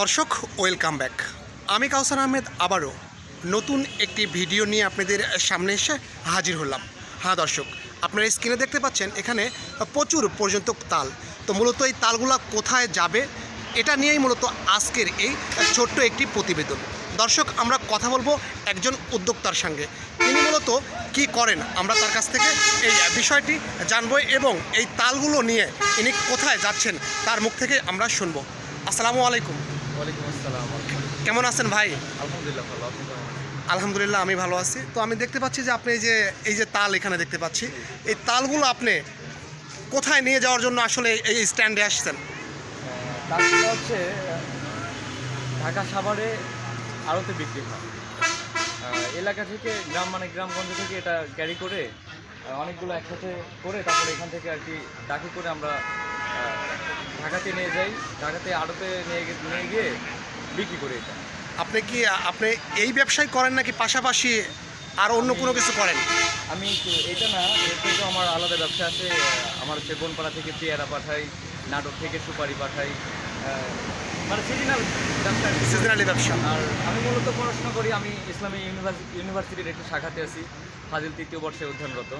দর্শক welcome back আমি কাউসার আহমেদ আবারও নতুন একটি ভিডিও নিয়ে আপনাদের সামনে এসে হাজির হলাম। হ্যাঁ দর্শক, আপনারা স্ক্রিনে দেখতে পাচ্ছেন, এখানে প্রচুর পর্যন্ত তাল। তো মূলত এই তালগুলা কোথায় যাবে, এটা নিয়েই মূলত আজকের এই ছোট্ট একটি প্রতিবেদন। দর্শক, আমরা কথা বলব একজন উদ্যোক্তার সঙ্গে। তিনি মূলত কি করেন, আমরা তার কাছ থেকে এই বিষয়টি জানব এবং এই তালগুলো নিয়ে ইনি কোথায় যাচ্ছেন, তার মুখ থেকে আমরা শুনব। আসসালামু আলাইকুম। কেমন আছেন ভাই? আলহামদুলিল্লাহ ভালো আপনি কেমন আলহামদুলিল্লাহ আমি ভালো আছি। তো আমি দেখতে পাচ্ছি যে আপনি এই যে এই যে তাল এখানে দেখতে পাচ্ছি এই তালগুলো আপনি কোথায় নিয়ে যাওয়ার জন্য আসলে এই স্ট্যান্ডে আসছেন? হচ্ছে ঢাকা সাভারে আড়তে বিক্রি হয়। এলাকা থেকে গ্রাম মানে গ্রামগঞ্জ থেকে এটা ক্যারি করে অনেকগুলো একসাথে করে তারপরে এখান থেকে আর কি ডাকি করে আমরা ঢাকাতে নিয়ে যাই ঢাকাতে আড়তে নিয়ে নিয়ে গিয়ে বিক্রি করি এটা। আপনি কি আপনি এই ব্যবসায় করেন নাকি পাশাপাশি আর অন্য কোনো কিছু করেন? আমি তো- এটা না এর থেকে আমার আলাদা ব্যবসা আছে আমার হচ্ছে বনপাড়া থেকে পেয়ারা পাঠাই নাটক থেকে সুপারি পাঠাই মানে সিজনাল ব্যবসা সিজনালি ব্যবসা। আর আমি মূলত পড়াশোনা করি আমি ইসলামী ইউনিভার্সিটি ইউনিভার্সিটির একটি শাখাতে আছি ফাজিল তৃতীয় বর্ষে অধ্যয়নরত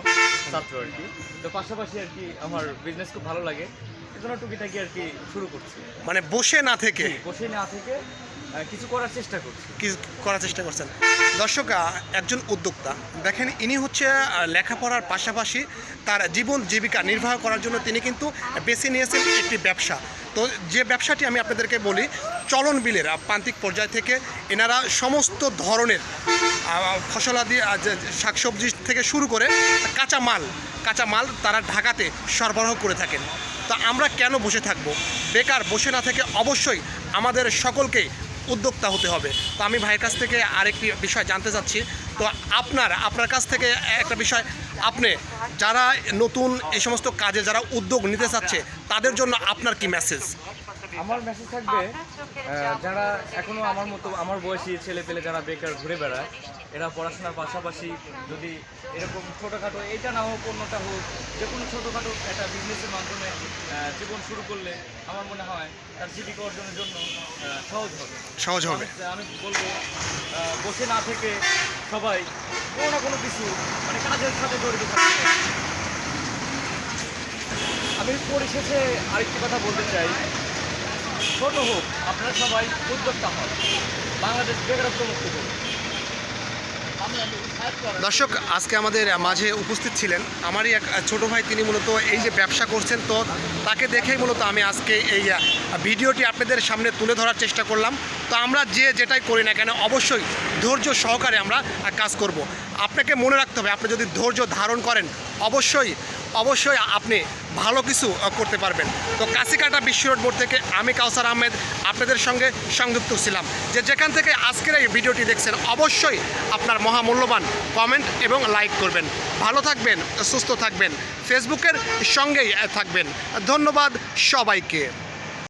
ছাত্র আর কি। তো পাশাপাশি আর কি আমার বিজনেস খুব ভালো লাগে। এজন্য টুকিটাকি আর কি শুরু করছি। মানে বসে না থেকে? বসে না থেকে কিছু করার চেষ্টা করছি। কি করার চেষ্টা করছেন। দর্শক একজন উদ্যোক্তা। দেখেন ইনি হচ্ছে লেখাপড়ার পাশাপাশি তার জীবন জীবিকা নির্বাহ করার জন্য তিনি কিন্তু বেছে নিয়েছেন একটি ব্যবসা। তো যে ব্যবসাটি আমি আপনাদেরকে বলি চলন বিলের প্রান্তিক পর্যায় থেকে এনারা সমস্ত ধরনের ফসলাদি শাকসবজি থেকে শুরু করে কাঁচা মাল কাঁচা মাল তারা ঢাকাতে সরবরাহ করে থাকেন। তো আমরা কেন বসে থাকব? বেকার বসে না থেকে অবশ্যই আমাদের সকলকে উদ্যোক্তা হতে হবে। তো আমি ভাইয়ের কাছ থেকে আরেকটি বিষয় জানতে চাচ্ছি। তো আপনার আপনার কাছ থেকে একটা বিষয়। আপনি যারা নতুন এই সমস্ত কাজে যারা উদ্যোগ নিতে চাচ্ছে, তাদের জন্য আপনার কি মেসেজ আমার মেসেজ থাকবে যারা এখনও আমার মতো আমার বয়সী ছেলে পেলে যারা বেকার ঘুরে বেড়ায় এরা পড়াশোনার পাশাপাশি যদি এরকম ছোটোখাটো এটা না হোক অন্যটা হোক যে কোনো ছোটোখাটো একটা বিজনেসের মাধ্যমে জীবন শুরু করলে আমার মনে হয় তার জীবিকা অর্জনের জন্য সহজ হবে। সহজ হবে। আমি- বলব বসে না থেকে সবাই কোনো না কোনো কিছু মানে কাজের সাথে জড়িত থাকবে আমি পরিশেষে আরেকটি কথা বলতে চাই। ছোট হোক, আপনারা সবাই উদ্যোক্তা হন। বাংলাদেশ বেকারত্ব মুক্ত করুন দর্শক, আজকে আমাদের মাঝে উপস্থিত ছিলেন আমারই এক ছোটো ভাই, তিনি মূলত এই যে ব্যবসা করছেন, তো তাকে দেখেই মূলত আমি আজকে এই ভিডিওটি আপনাদের সামনে তুলে ধরার চেষ্টা করলাম। তো আমরা যে যেটাই করি না কেন, অবশ্যই ধৈর্য সহকারে আমরা কাজ করব। আপনাকে মনে রাখতে হবে, আপনি যদি ধৈর্য ধারণ করেন, অবশ্যই অবশ্যই আপনি ভালো কিছু করতে পারবেন। তো কাশিকাটা বিশ্ব রোড বোর্ড থেকে আমি কাউসার আহমেদ, আপনাদের সঙ্গে সংযুক্ত ছিলাম। যে যেখান থেকে আজকের এই ভিডিওটি দেখছেন, অবশ্যই আপনার মহামূল্যবান কমেন্ট এবং লাইক করবেন। ভালো থাকবেন, সুস্থ থাকবেন, ফেসবুকের সঙ্গেই থাকবেন। ধন্যবাদ সবাইকে।